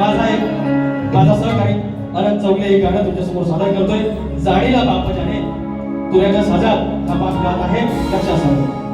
माझा एक माझा सहकारी अनंत चौगले हे गाणं तुमच्यासमोर सादर करतोय. जाणीला बापाच्याने तुऱ्याच्या साजात हा बाप गात आहे. लक्षात सांगतो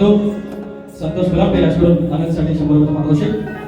satu satu sebelah pilihan sebelum tangan sandi sebelum teman-teman